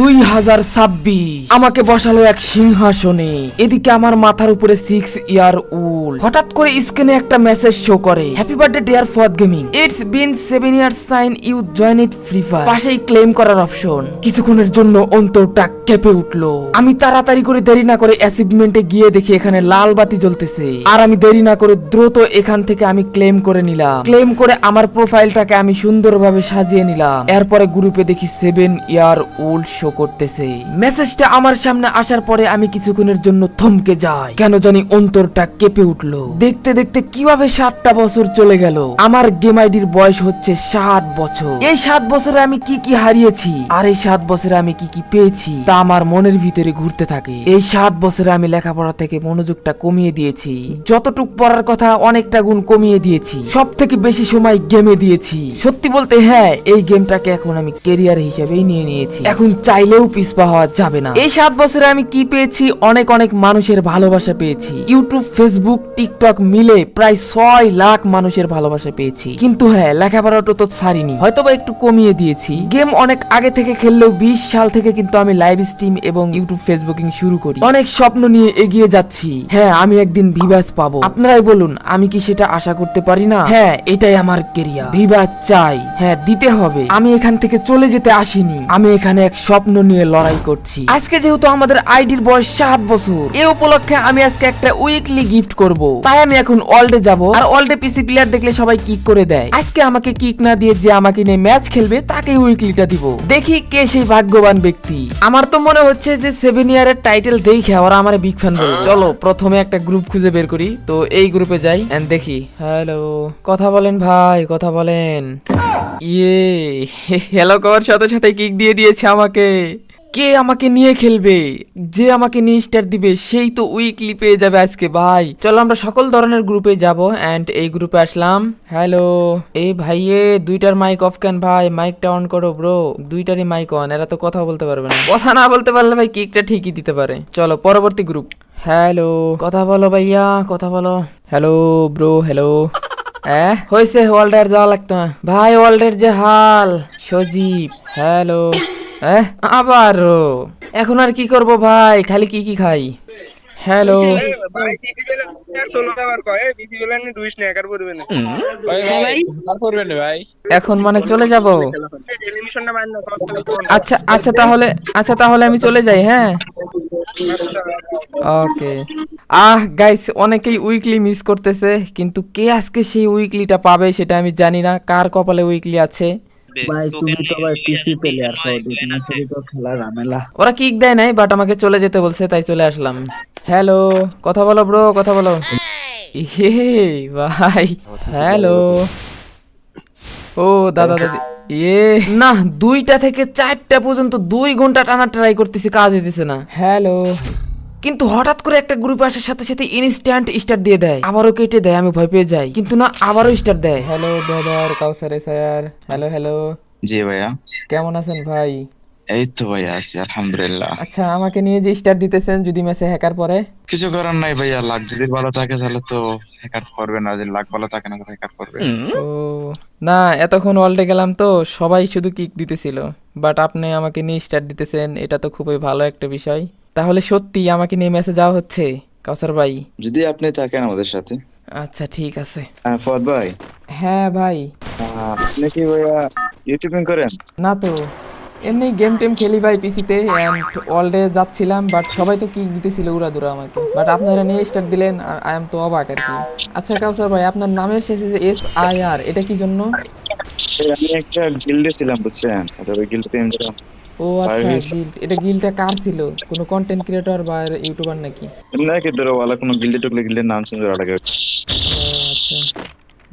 দুই হাজার ছাব্বিশ। আমাকে বসালো এক সিংহাসনে। এদিকে আমার মাথার উপরে সিক্স ইয়ার উল হঠাৎ করে স্ক্রিনে একটা মেসেজ শো করে। Happy birthday dear gaming sign you join it Free Fire পাশেই ক্লেম করার অপশন কিছুক্ষণের জন্য অন্তরটা কেঁপে উঠল। আমি তাড়াতাড়ি করে দেরি না করে অ্যাচিভমেন্টে গিয়ে দেখি এখানে লাল বাতি জ্বলতেছে। আর আমি দেরি না করে দ্রুত এখান থেকে আমি ক্লেম করে নিলাম। ক্লেম করে আমার প্রোফাইলটাকে আমি সুন্দরভাবে সাজিয়ে নিলাম। এরপরে গ্রুপে দেখি সেভেন ইয়ার ওল্ড শো করতেছে। মেসেজটা আমার সামনে আসার পরে আমি কিছুক্ষণের জন্য থমকে যাই। কেন জানি অন্তরটা কেঁপে উঠল। দেখতে দেখতে কীভাবে সাতটা বছর চলে গেল। আমার গেম আইডির বয়স হচ্ছে সাত বছর। এই সাত বছরে আমি কি কি হারিয়েছি? আর এই সাত বছরে আমি কি কি পেয়েছি? তা আমার মনের ভিতরে ঘুরতে থাকে। এই সাত বছরে আমি লেখাপড়া থেকে মনোযোগটা কমিয়ে দিয়েছি। যতটুক পড়ার কথা অনেকটা গুণ কমিয়ে দিয়েছি। সব থেকে বেশি সময় গেমে দিয়েছি। সত্যি বলতে হ্যাঁ এই গেমটাকে এখন আমি কেরিয়ার হিসেবেই নিয়ে নিয়েছি। এখন চাইলেও পিছপা হওয়া যাবে না। এই সাত বছরে আমি কি পেয়েছি? অনেক অনেক মানুষের ভালোবাসা পেয়েছি। ইউটিউব ফেসবুক টিকটক মিলে প্রায় ছয় লাখ মানুষের ভালোবাসা পেয়েছি। কিন্তু হ্যাঁ লেখাপড়াটা তো ছাড়িনি। হয়তোবা একটু কমিয়ে দিয়েছি। গেম অনেক আগে থেকে খেললেও বিশ সাল থেকে কিন্তু আমি লাইভ স্ট্রিম এবং ইউটিউব ফেসবুকিং শুরু করি। অনেক স্বপ্ন নিয়ে এগিয়ে যাচ্ছি। হ্যাঁ আমি একদিন ভিভাস পাবো। আপনারাই বলুন, আমি কি সেটা আশা করতে পারি না? হ্যাঁ এটাই আমার কেরিয়ার ভিভাস চাই। হ্যাঁ দিতে হবে। আমি এখান থেকে চলে যেতে আসিনি। আমি এখানে এক স্বপ্ন নিয়ে লড়াই করছি। আজকে যেহেতু আমাদের আইডির বয়স সাত বছর, এ উপলক্ষে আমি আজকে একটা উইকলি গিফট করব। তাই আমি এখন অলডে যাব, আর অলডে পিসি প্লেয়ার দেখলে সবাই কিক করে দেয়। আজকে আমাকে কিক না দিয়ে যে আমাকে নিয়ে ম্যাচ খেলবে তাকে উইকলিটা দিব। দেখি কে সেই ভাগ্যবান ব্যক্তি। আমার তো মনে হচ্ছে যে সেভেন ইয়ারের টাইটেল দেখে ওরা আমার বিগ ফ্যান বলবে চলো, প্রথমে একটা গ্রুপ খুঁজে বের করি। তো এই গ্রুপে যাই এন্ড দেখি। হ্যালো কথা বলেন ভাই, কথা বলেন। ইয়ে হ্যালো করার সাথে সাথে কিক দিয়ে দিয়েছে আমাকে। কে আমাকে নিয়ে খেলবে? যে আমাকে নিয়ে স্টার দিবে, সেই তো উইকলি পেয়ে যাবে আজকে, ভাই। চলো আমরা সকল ধরনের গ্রুপে যাব এন্ড এই গ্রুপে আসলাম। হ্যালো ভাইয়ে, দুইটার মাইক অফ কেন ভাই? মাইকটা অন করো ব্রো দুইটারই মাইক অন এরা তো কথা বলতে পারবে না। কথা না বলতে পারলে ভাই কিকটা ঠিকই দিতে পারে। চলো, পরবর্তী গ্রুপ হ্যালো কথা বলো ভাইয়া, কথা বলো। হ্যালো ব্রো হ্যালো হ্যাঁ? হয়েছে ওয়ার্ল্ডের যাওয়া লাগতো না। ভাই ওয়ার্ল্ডের যে হাল। সজীব হ্যালো। হ্যাঁ? আবারও এখন আর কি করব ভাই? খালি কি কি খাই? হ্যালো। এখন মানে চলে যাব? আচ্ছা আচ্ছা তাহলে আচ্ছা তাহলে আমি চলে যাই হ্যাঁ? ওকে আহ গাইস অনেকেই উইকলি মিস করতেছে কিন্তু কে আজকে সেই উইকলিটা পাবে সেটা আমি জানি না। কার কপালে উইকলি আছে? ভাই তুমি তো ভাই পিসি প্লেয়ার তো তোমার সাথে তো খেলা ঝামেলা। ওরা কিক দেয় নাই বাট আমাকে চলে যেতে বলছে তাই চলে আসলাম। হ্যালো কথা বলো ব্রো কথা বলো। হে ভাই হ্যালো ও দাদা দাদি এ না দুইটা থেকে চারটা পর্যন্ত দুই ঘণ্টা টানা ট্রাই করতেছি কাজ হইতেছে না। হ্যালো কিন্তু হঠাৎ করে একটা গ্রুপে আসার সাথে সাথে ইনস্ট্যান্ট স্টার্ট দিয়ে দেয়। আবারও কেটে দেয় আমি ভয় পেয়ে যাই। কিন্তু না আবারও স্টার্ট দেয়। Hello brother Kawsar sir hello hello জি ভাইয়া। কেমন আছেন ভাই? এই তো ভাইয়া আছি আলহামদুলিল্লাহ। আচ্ছা আমাকে নিয়ে যে স্টার দিতেছেন যদি ম্যাচে হ্যাকার পরে? কিছু করার নাই ভাইয়া লাক যদি ভালো থাকে তাহলে তো হ্যাকার করবে না যদি লাক ভালো থাকে না হ্যাকার করবে। ও না এতক্ষণ ওয়ার্ল্ডে গেলাম তো সবাই শুধু কিক দিতেছিল। বাট আপনি আমাকে নিয়ে স্টার দিতেছেন এটা তো খুবই ভালো একটা বিষয়। তাহলে সত্যি আমাকে নিয়ে ম্যাচে যাওয়া হচ্ছে কাউসার ভাই? যদি আপনি থাকেন আমাদের সাথে। আচ্ছা ঠিক আছে। হ্যাঁ ফদ ভাই। হ্যাঁ ভাই। আপনি কি ভাইয়া ইউটিউবিং করেন? না তো। এমনি গেম টেম খেলি ভাই পিসিতে অ্যান্ড ওয়ার্ল্ডে যাচ্ছিলাম বাট সবাই তো কিক দিতেছিল উড়াদুরা আমাকে। বাট আপনারা নিয়ে স্টার্ট দিলেন আই এম তো অবাক আর কি। আচ্ছা কাউসার ভাই আপনার নামের শেষে যে এস আই আর এটা কি জন্য? আমি একটা গিল্ডে ছিলাম বুঝছেন? তবে গিল্ড চেঞ্জ ও আচ্ছা গিল্ড এটা গিল্ডটা কার ছিল? কোনো কন্টেন্ট ক্রিয়েটর বা ইউটিউবার নাকি? না কি ধরো ওয়ালা কোনো গিল্ডে টুকলে গিল্ডের নাম চেঞ্জ করা লাগে। আচ্ছা।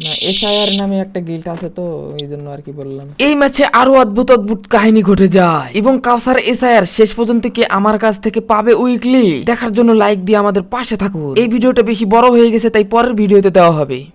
না এসআইআর নামে একটা গিল্ড আছে তো এই জন্য আর কি বললাম। এই ম্যাচে আরও অদ্ভুত অদ্ভুত কাহিনী ঘটে যায়। এবং কাউসার এসআইআর শেষ পর্যন্ত কি আমার কাছ থেকে পাবে উইকলি দেখার জন্য লাইক দিয়ে আমাদের পাশে থাকুন। এই ভিডিওটা বেশি বড় হয়ে গেছে তাই পরের ভিডিওতে দেওয়া হবে।